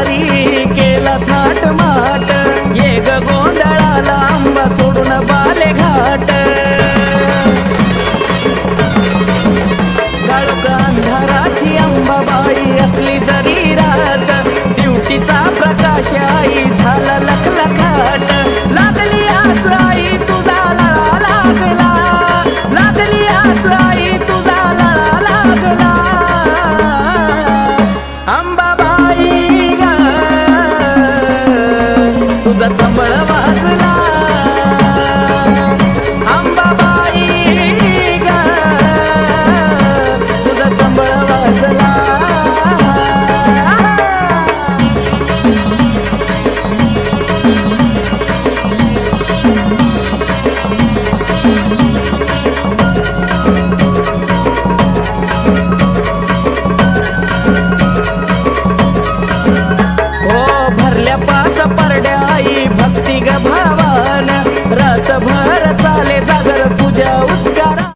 मंडपदारी केला थाट माट. ये ग गोंधळाला आंबा सोडून बाले घाट काळोख अंधाराची अंबाबाई असली तरी रात. ड्युटीचा प्रकाश आई झाला